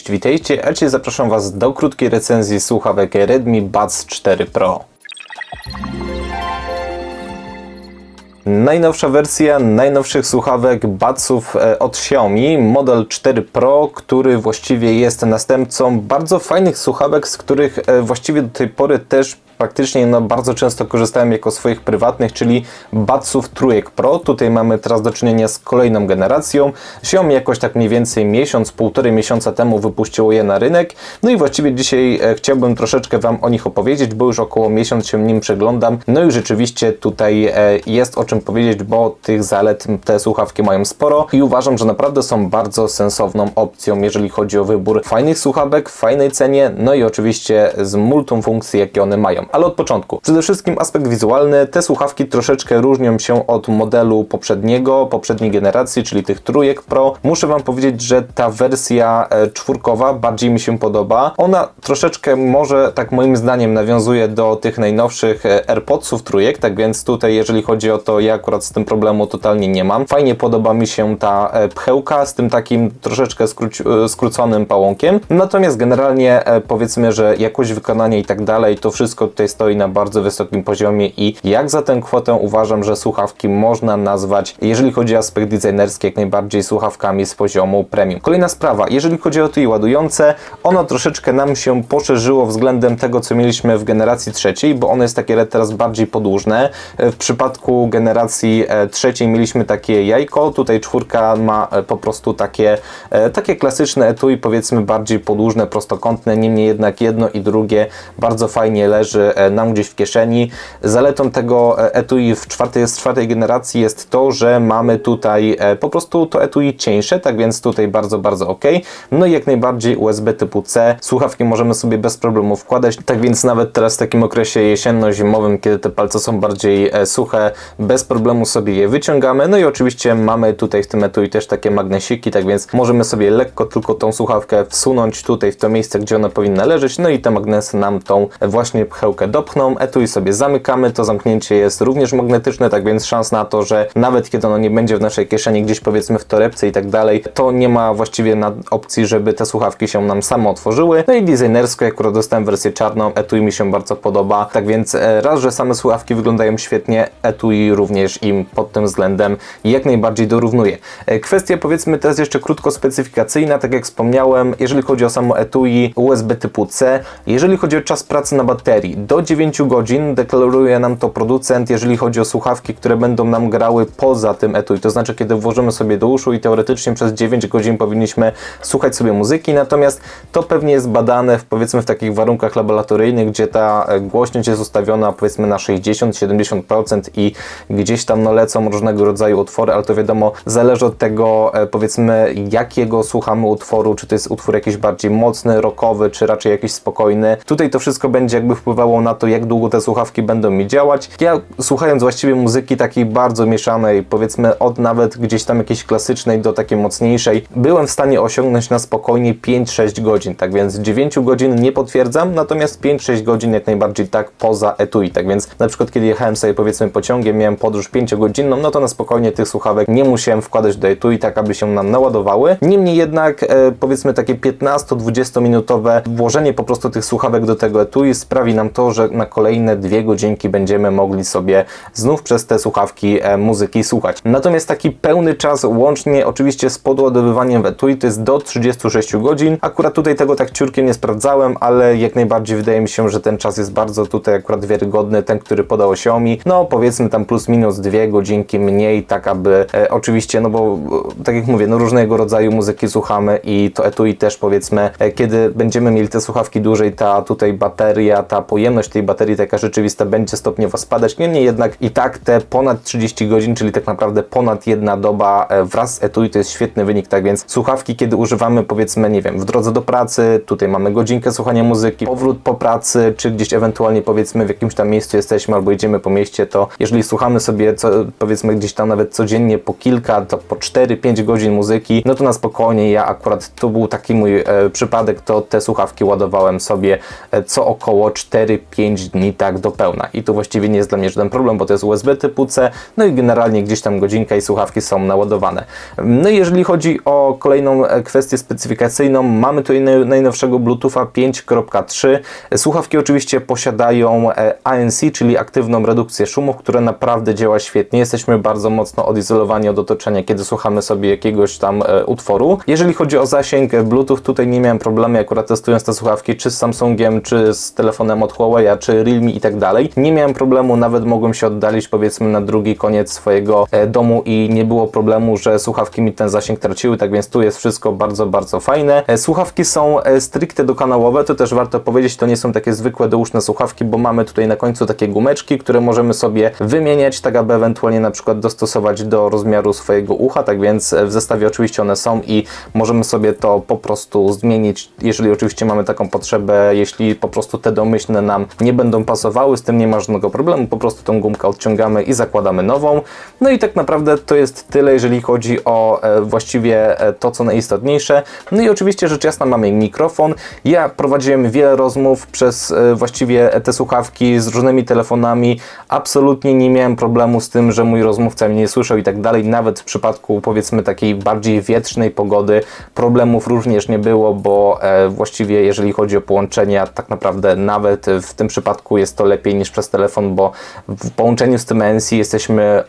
witajcie, a dzisiaj zapraszam Was do krótkiej recenzji słuchawek Redmi Buds 4 Pro. Najnowsza wersja najnowszych słuchawek Budsów e, od Xiaomi, model 4 Pro, który właściwie jest następcą bardzo fajnych słuchawek, z których e, właściwie do tej pory też faktycznie no, bardzo często korzystałem jako swoich prywatnych, czyli Budsów Trójek Pro. Tutaj mamy teraz do czynienia z kolejną generacją. Xiaomi jakoś tak mniej więcej miesiąc, półtorej miesiąca temu wypuściło je na rynek. No i właściwie dzisiaj e, chciałbym troszeczkę Wam o nich opowiedzieć, bo już około miesiąc się nim przeglądam. No i rzeczywiście tutaj e, jest o czym powiedzieć, bo tych zalet te słuchawki mają sporo i uważam, że naprawdę są bardzo sensowną opcją, jeżeli chodzi o wybór fajnych słuchawek w fajnej cenie, no i oczywiście z multum funkcji, jakie one mają ale od początku. Przede wszystkim aspekt wizualny. Te słuchawki troszeczkę różnią się od modelu poprzedniego, poprzedniej generacji, czyli tych trójek Pro. Muszę Wam powiedzieć, że ta wersja e, czwórkowa bardziej mi się podoba. Ona troszeczkę może, tak moim zdaniem, nawiązuje do tych najnowszych e, AirPodsów trójek, tak więc tutaj, jeżeli chodzi o to, ja akurat z tym problemu totalnie nie mam. Fajnie podoba mi się ta e, pchełka z tym takim troszeczkę skróconym pałąkiem. Natomiast generalnie powiedzmy, że jakość wykonania i tak dalej, to wszystko tutaj stoi na bardzo wysokim poziomie i jak za tę kwotę uważam, że słuchawki można nazwać, jeżeli chodzi o aspekt designerski, jak najbardziej słuchawkami z poziomu premium. Kolejna sprawa, jeżeli chodzi o TUI ładujące, ono troszeczkę nam się poszerzyło względem tego, co mieliśmy w generacji trzeciej, bo ono jest takie teraz bardziej podłużne. W przypadku generacji e, trzeciej mieliśmy takie jajko, tutaj czwórka ma e, po prostu takie, e, takie klasyczne etui, powiedzmy bardziej podłużne, prostokątne, niemniej jednak jedno i drugie bardzo fajnie leży E, nam gdzieś w kieszeni. Zaletą tego e, etui w czwartej, z czwartej generacji jest to, że mamy tutaj e, po prostu to etui cieńsze, tak więc tutaj bardzo, bardzo ok. No i jak najbardziej USB typu C. Słuchawki możemy sobie bez problemu wkładać, tak więc nawet teraz w takim okresie jesienno-zimowym, kiedy te palce są bardziej suche, bez problemu sobie je wyciągamy. No i oczywiście mamy tutaj w tym etui też takie magnesiki, tak więc możemy sobie lekko tylko tą słuchawkę wsunąć tutaj w to miejsce, gdzie ona powinna leżeć, no i te magnesy nam tą właśnie pchełkę dopchną, etui sobie zamykamy, to zamknięcie jest również magnetyczne, tak więc szans na to, że nawet kiedy ono nie będzie w naszej kieszeni, gdzieś powiedzmy w torebce i tak dalej, to nie ma właściwie opcji, żeby te słuchawki się nam samo otworzyły. No i designersko, jak dostałem wersję czarną, etui mi się bardzo podoba, tak więc e, raz, że same słuchawki wyglądają świetnie, etui również im pod tym względem jak najbardziej dorównuje. Kwestia powiedzmy teraz jeszcze krótko specyfikacyjna, tak jak wspomniałem, jeżeli chodzi o samo etui USB typu C, jeżeli chodzi o czas pracy na baterii, do 9 godzin deklaruje nam to producent, jeżeli chodzi o słuchawki, które będą nam grały poza tym etui. To znaczy, kiedy włożymy sobie do uszu i teoretycznie przez 9 godzin powinniśmy słuchać sobie muzyki, natomiast to pewnie jest badane w, powiedzmy w takich warunkach laboratoryjnych, gdzie ta e, głośność jest ustawiona powiedzmy na 60-70% i gdzieś tam no, lecą różnego rodzaju utwory, ale to wiadomo, zależy od tego e, powiedzmy jakiego słuchamy utworu, czy to jest utwór jakiś bardziej mocny, rockowy, czy raczej jakiś spokojny. Tutaj to wszystko będzie jakby wpływało na to, jak długo te słuchawki będą mi działać. Ja słuchając właściwie muzyki takiej bardzo mieszanej, powiedzmy od nawet gdzieś tam jakiejś klasycznej do takiej mocniejszej, byłem w stanie osiągnąć na spokojnie 5-6 godzin, tak więc 9 godzin nie potwierdzam, natomiast 5-6 godzin jak najbardziej tak poza etui, tak więc na przykład kiedy jechałem sobie powiedzmy pociągiem, miałem podróż 5 godzinną, no to na spokojnie tych słuchawek nie musiałem wkładać do etui, tak aby się nam naładowały. Niemniej jednak e, powiedzmy takie 15-20 minutowe włożenie po prostu tych słuchawek do tego etui sprawi nam to, że na kolejne dwie godzinki będziemy mogli sobie znów przez te słuchawki e, muzyki słuchać. Natomiast taki pełny czas łącznie oczywiście z podładowywaniem etui to jest do 36 godzin. Akurat tutaj tego tak ciurkiem nie sprawdzałem, ale jak najbardziej wydaje mi się, że ten czas jest bardzo tutaj akurat wiarygodny, ten, który podał Xiaomi. No powiedzmy tam plus minus dwie godzinki mniej, tak aby e, oczywiście, no bo e, tak jak mówię, no różnego rodzaju muzyki słuchamy i to etui też powiedzmy, e, kiedy będziemy mieli te słuchawki dłużej, ta tutaj bateria, ta pojemność tej baterii taka rzeczywista będzie stopniowo spadać. Niemniej jednak i tak te ponad 30 godzin, czyli tak naprawdę ponad jedna doba e, wraz z etui to jest świetny wynik, tak więc słuchawki, kiedy używamy powiedzmy, nie wiem, w drodze do pracy, tutaj mamy godzinkę słuchania muzyki, powrót po pracy, czy gdzieś ewentualnie powiedzmy w jakimś tam miejscu jesteśmy albo idziemy po mieście, to jeżeli słuchamy sobie co, powiedzmy gdzieś tam nawet codziennie po kilka, to po 4-5 godzin muzyki, no to na spokojnie ja akurat to był taki mój e, przypadek, to te słuchawki ładowałem sobie e, co około 4-5 5 dni tak do pełna. I to właściwie nie jest dla mnie żaden problem, bo to jest USB typu C, no i generalnie gdzieś tam godzinka i słuchawki są naładowane. No i jeżeli chodzi o kolejną e, kwestię specyfikacyjną, mamy tutaj naj- najnowszego Bluetootha 5.3. Słuchawki oczywiście posiadają e, ANC, czyli aktywną redukcję szumów, która naprawdę działa świetnie. Jesteśmy bardzo mocno odizolowani od otoczenia, kiedy słuchamy sobie jakiegoś tam e, utworu. Jeżeli chodzi o zasięg Bluetooth, tutaj nie miałem problemu akurat testując te słuchawki, czy z Samsungiem, czy z telefonem od Huawei, czy Realme i tak dalej. Nie miałem problemu, nawet mogłem się oddalić powiedzmy na drugi koniec swojego e, domu i nie było problemu, że słuchawki mi ten zasięg traciły, tak więc tu jest wszystko bardzo, bardzo fajne. E, Słuchawki są e, stricte dokanałowe, to też warto powiedzieć, to nie są takie zwykłe douszne słuchawki, bo mamy tutaj na końcu takie gumeczki, które możemy sobie wymieniać, tak aby ewentualnie na przykład dostosować do rozmiaru swojego ucha, tak więc w zestawie oczywiście one są i możemy sobie to po prostu zmienić, jeżeli oczywiście mamy taką potrzebę, jeśli po prostu te domyślne nam nie będą pasowały, z tym nie ma żadnego problemu, po prostu tą gumkę odciągamy i zakładamy nową. No i tak naprawdę to jest tyle, jeżeli chodzi o e, właściwie e, to, co najistotniejsze. No i oczywiście rzecz jasna mamy mikrofon. Ja prowadziłem wiele rozmów przez e, właściwie te słuchawki z różnymi telefonami. Absolutnie nie miałem problemu z tym, że mój rozmówca mnie nie słyszał i tak dalej. Nawet w przypadku powiedzmy takiej bardziej wietrznej pogody problemów również nie było, bo właściwie jeżeli chodzi o połączenia, tak naprawdę nawet w tym przypadku jest to lepiej niż przez telefon, bo w połączeniu z tym ANC jesteśmy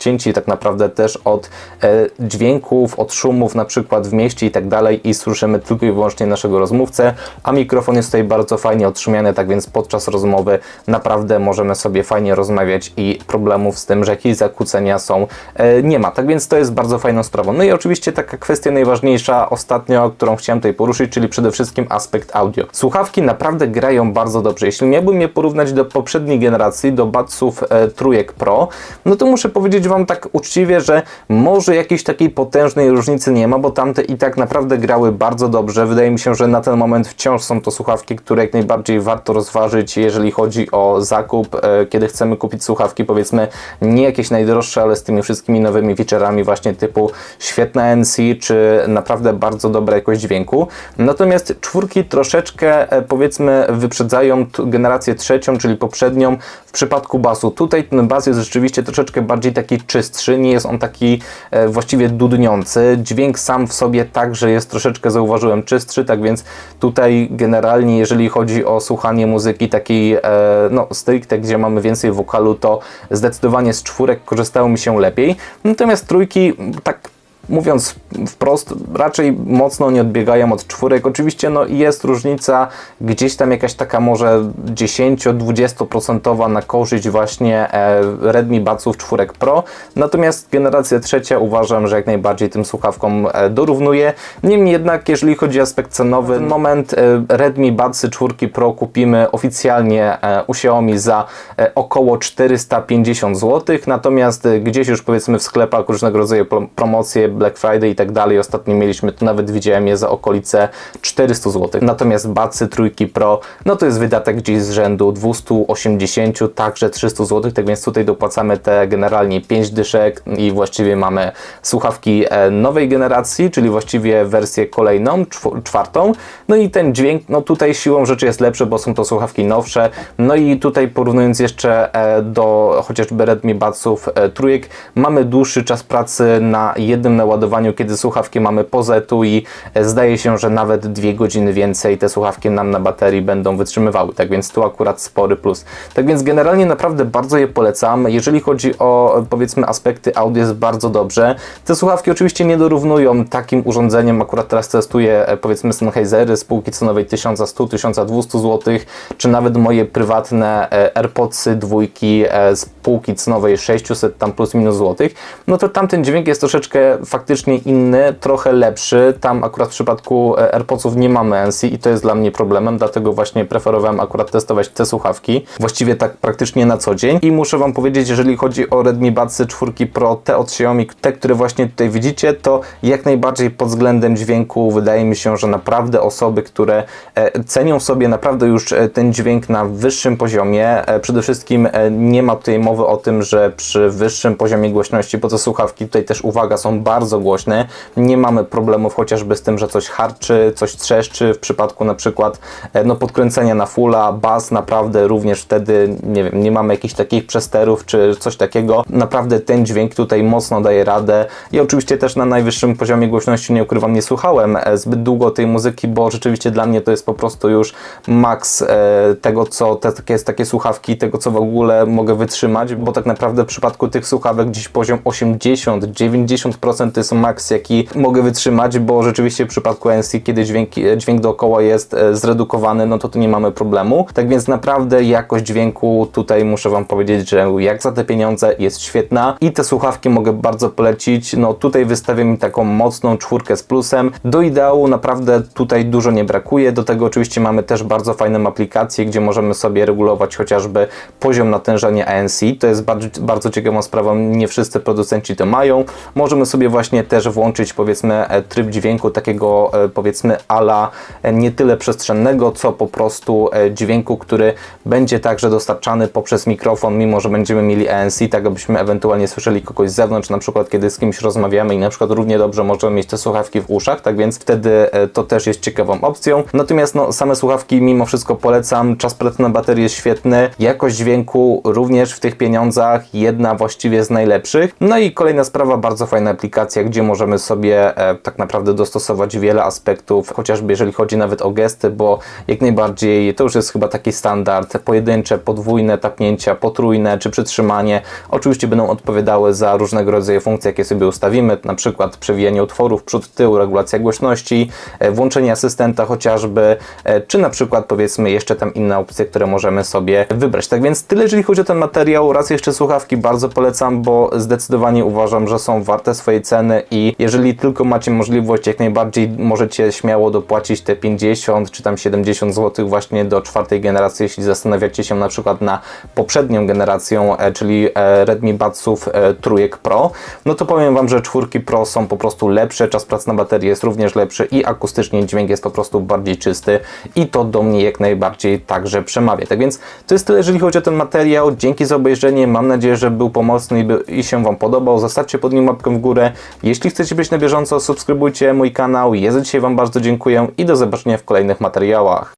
odcięci tak naprawdę też od e, dźwięków, od szumów na przykład w mieście i tak dalej i słyszymy tylko i wyłącznie naszego rozmówcę, a mikrofon jest tutaj bardzo fajnie odszumiany, tak więc podczas rozmowy naprawdę możemy sobie fajnie rozmawiać i problemów z tym, że jakieś zakłócenia są, e, nie ma. Tak więc to jest bardzo fajną sprawą. No i oczywiście taka kwestia najważniejsza ostatnio, którą chciałem tutaj poruszyć, czyli przede wszystkim aspekt audio. Słuchawki naprawdę grają bardzo dobrze. Jeśli miałbym je porównać do poprzedniej generacji, do Batsów e, trójek Pro, no to muszę powiedzieć Wam tak uczciwie, że może jakiejś takiej potężnej różnicy nie ma, bo tamte i tak naprawdę grały bardzo dobrze. Wydaje mi się, że na ten moment wciąż są to słuchawki, które jak najbardziej warto rozważyć, jeżeli chodzi o zakup, e, kiedy chcemy kupić słuchawki, powiedzmy nie jakieś najdroższe, ale z tymi wszystkimi nowymi featureami właśnie typu świetna NC, czy naprawdę bardzo dobra jakość dźwięku. Natomiast czwórki troszeczkę e, powiedzmy wyprzedzają generację trzecią, czyli poprzednią w przypadku basu. Tutaj ten bas jest rzeczywiście troszeczkę bardziej taki czystszy, nie jest on taki e, właściwie dudniący. Dźwięk sam w sobie także jest troszeczkę, zauważyłem, czystszy, tak więc tutaj generalnie, jeżeli chodzi o słuchanie muzyki takiej, e, no stricte, gdzie mamy więcej wokalu, to zdecydowanie z czwórek korzystało mi się lepiej. Natomiast trójki, tak mówiąc wprost, raczej mocno nie odbiegają od czwórek. Oczywiście no, jest różnica, gdzieś tam jakaś taka może 10-20% na korzyść właśnie e, Redmi Budsów czwórek Pro. Natomiast generacja trzecia uważam, że jak najbardziej tym słuchawkom e, dorównuje. Niemniej jednak, jeżeli chodzi o aspekt cenowy, ten moment e, Redmi Budsy czwórki Pro kupimy oficjalnie u Xiaomi za około 450 zł. Natomiast gdzieś już powiedzmy w sklepach różnego rodzaju prom- promocje, Black Friday i tak dalej. Ostatnio mieliśmy, to nawet widziałem je za okolice 400 zł. Natomiast Batsy trójki Pro, no to jest wydatek gdzieś z rzędu 280, także 300 zł, tak więc tutaj dopłacamy te generalnie 5 dyszek i właściwie mamy słuchawki e, nowej generacji, czyli właściwie wersję kolejną, czw- czwartą. No i ten dźwięk, no tutaj siłą rzeczy jest lepszy, bo są to słuchawki nowsze. No i tutaj porównując jeszcze e, do chociażby Redmi Budsów e, trójek, mamy dłuższy czas pracy na jednym naładowaniu, kiedy słuchawki mamy po zetu i e, zdaje się, że nawet dwie godziny więcej te słuchawki nam na baterii będą wytrzymywały. Tak więc tu akurat spory plus. Tak więc generalnie naprawdę bardzo je polecam. Jeżeli chodzi o powiedzmy aspekty audio jest bardzo dobrze. Te słuchawki oczywiście nie dorównują takim urządzeniem. Akurat teraz testuję e, powiedzmy Sennheisery z półki cenowej 1100-1200 zł, czy nawet moje prywatne e, AirPodsy dwójki z półki cenowej 600 tam plus minus złotych. No to tamten dźwięk jest troszeczkę faktycznie inny, trochę lepszy. Tam akurat w przypadku e, AirPodsów nie mamy NC i to jest dla mnie problemem, dlatego właśnie preferowałem akurat testować te słuchawki. Właściwie tak praktycznie na co dzień. I muszę Wam powiedzieć, jeżeli chodzi o Redmi Budsy 4 Pro, te od Xiaomi, te, które właśnie tutaj widzicie, to jak najbardziej pod względem dźwięku wydaje mi się, że naprawdę osoby, które e, cenią sobie naprawdę już e, ten dźwięk na wyższym poziomie, przede wszystkim nie ma tutaj mowy o tym, że przy wyższym poziomie głośności, bo te słuchawki tutaj też uwaga są bardzo głośne, nie mamy problemów chociażby z tym, że coś harczy, coś trzeszczy, w przypadku na przykład e, no, podkręcenia na fulla, bas naprawdę również wtedy, nie wiem, nie mamy jakichś takich przesterów czy coś takiego. Naprawdę ten dźwięk tutaj mocno daje radę. Ja oczywiście też na najwyższym poziomie głośności, nie ukrywam, nie słuchałem e, zbyt długo tej muzyki, bo rzeczywiście dla mnie to jest po prostu już maks e, tego, co te, takie, takie słuchawki, tego, co w ogóle mogę wytrzymać, bo tak naprawdę w przypadku tych słuchawek gdzieś poziom 80-90% to jest maks, jaki mogę wytrzymać, bo rzeczywiście w przypadku ANC, kiedy dźwięk, dźwięk dookoła jest e, zredukowany, no to tu nie mamy problemu. Tak więc naprawdę jakość dźwięku tutaj muszę Wam powiedzieć, że jak za te pieniądze jest świetna i te słuchawki mogę bardzo polecić. No tutaj wystawię mi taką mocną czwórkę z plusem. Do ideału naprawdę tutaj dużo nie brakuje. Do tego oczywiście mamy też bardzo fajną aplikację, gdzie możemy sobie regulować chociażby poziom natężenia ANC. To jest bardzo, bardzo ciekawą sprawą. Nie wszyscy producenci to mają. Możemy sobie właśnie też włączyć powiedzmy e, tryb dźwięku takiego e, powiedzmy ala e, nie tyle przestrzennego, co po prostu dźwięku, który będzie także dostarczany poprzez mikrofon, mimo że będziemy mieli ANC, tak abyśmy ewentualnie słyszeli kogoś z zewnątrz, na przykład kiedy z kimś rozmawiamy i na przykład równie dobrze możemy mieć te słuchawki w uszach, tak więc wtedy to też jest ciekawą opcją. Natomiast no, same słuchawki mimo wszystko polecam, czas pracy na baterii jest świetny, jakość dźwięku również w tych pieniądzach jedna właściwie z najlepszych. No i kolejna sprawa, bardzo fajna aplikacja, gdzie możemy sobie e, tak naprawdę dostosować wiele aspektów, chociażby jeżeli chodzi nawet o gesty, bo jak najbardziej to już jest chyba taki standard, pojedyncze, podwójne tapnięcia, potrójne czy przytrzymanie, oczywiście będą odpowiadały za różnego rodzaju funkcje, jakie sobie ustawimy, na przykład przewijanie utworów przód, tył, regulacja głośności, e, włączenie asystenta chociażby, e, czy na przykład powiedzmy jeszcze tam inne opcje, które możemy sobie wybrać. Tak więc tyle, jeżeli chodzi o ten materiał. Raz jeszcze słuchawki bardzo polecam, bo zdecydowanie uważam, że są warte swojej ceny i jeżeli tylko macie możliwość, jak najbardziej możecie śmiało dopłacić te 50 czy tam 70 zł właśnie do czwartej generacji, jeśli zastanawiacie się na przykład na poprzednią generacją, e, czyli e, Redmi Budsów e, trójek Pro, no to powiem Wam, że czwórki Pro są po prostu lepsze, czas pracy na baterii jest również lepszy i akustycznie dźwięk jest po prostu bardziej czysty i to do mnie jak najbardziej także przemawia. Tak więc to jest tyle, jeżeli chodzi o ten materiał. Dzięki za obejrzenie, mam nadzieję, że był pomocny i, by, i się Wam podobał. Zostawcie pod nim łapkę w górę. Jeśli chcecie być na bieżąco, subskrybujcie mój kanał. Ja za dzisiaj Wam bardzo dziękuję i do zobaczenia w kolejnych materiałach.